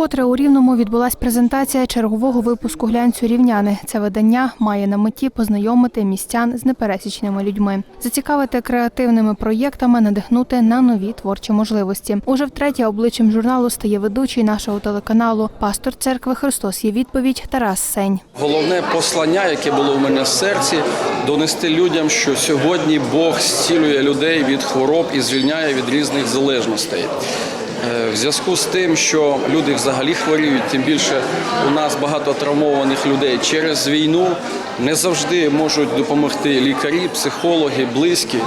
Вкотре у Рівному відбулась презентація чергового випуску глянцю рівняни. Це видання має на меті познайомити містян з непересічними людьми, зацікавити креативними проєктами, надихнути на нові творчі можливості. Уже втретє обличчям журналу стає ведучий нашого телеканалу, пастор церкви Христос. Є відповідь Тарас Сень. Головне послання, яке було в мене в серці, донести людям, що сьогодні Бог зцілює людей від хвороб і звільняє від різних залежностей. Е, В зв'язку з тим, що люди взагалі хворіють, тим більше у нас багато травмованих людей через війну не завжди можуть допомогти лікарі, психологи, близькі,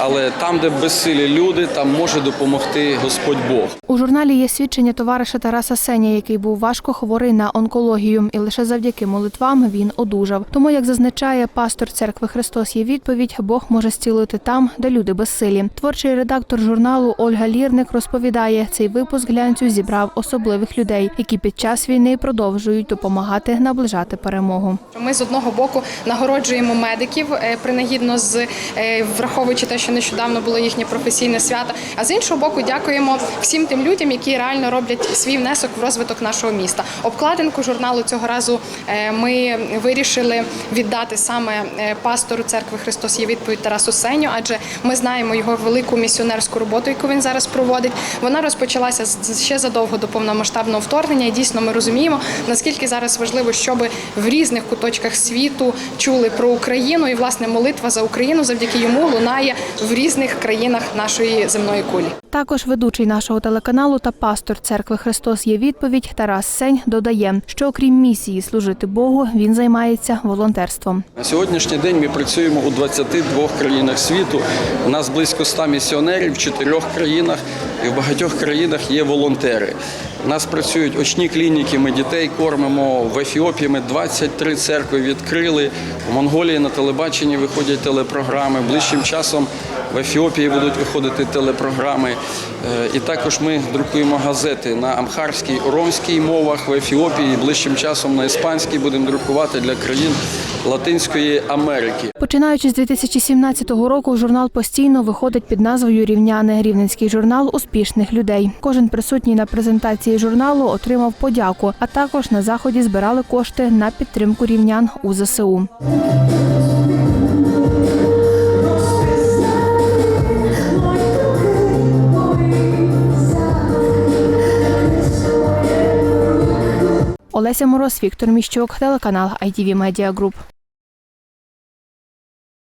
але там, де безсилі люди, там може допомогти Господь Бог. У журналі є свідчення товариша Тараса Сеня, який був важко хворий на онкологію, і лише завдяки молитвам він одужав. Тому, як зазначає пастор церкви Христос, є відповідь, Бог може зцілити там, де люди безсилі. Творчий редактор журналу Ольга Лірник розповідає, цей випуск глянцю зібрав особливих людей, які під час війни продовжують допомагати наближати перемогу. Ми з одного боку нагороджуємо медиків е, принагідно з е, враховуючи те, що нещодавно було їхнє професійне свято. А з іншого боку, дякуємо всім тим людям, які реально роблять свій внесок в розвиток нашого міста. Обкладинку журналу цього разу е, ми вирішили віддати саме пастору церкви Христос є відповідь Тарасу Сеню, адже ми знаємо його велику місіонерську роботу, яку він зараз проводить. Вона розпочалася ще задовго до повномасштабного вторгнення. І дійсно ми розуміємо, наскільки зараз важливо, щоб в різних куточках світу чули про Україну, і власне молитва за Україну завдяки йому лунає в різних країнах нашої земної кулі. Також ведучий нашого телеканалу та пастор церкви Христос є відповідь Тарас Сень додає, що окрім місії служити Богу, він займається волонтерством. На сьогоднішній день ми працюємо у 22 країнах світу. У нас близько 100 місіонерів в чотирьох країнах, і в багатьох країнах є волонтери. У нас працюють очні клініки, ми дітей кормимо. В Ефіопії ми 23 церкви відкрили. У Монголії на телебаченні виходять телепрограми. Ближчим часом в Ефіопії будуть виходити телепрограми. Е, І також ми друкуємо газети на амхарській, оромській мовах в Ефіопії. Ближчим часом на іспанській будемо друкувати для країн Латинської Америки. Починаючи з 2017 року, журнал постійно виходить під назвою Рівняни Рівненський журнал успішних людей. Кожен присутній на презентації журналу отримав подяку, а також на заході збирали кошти на підтримку рівнян у ЗСУ. Олеся Мороз, Віктор Міщук, телеканал ITV Media Group.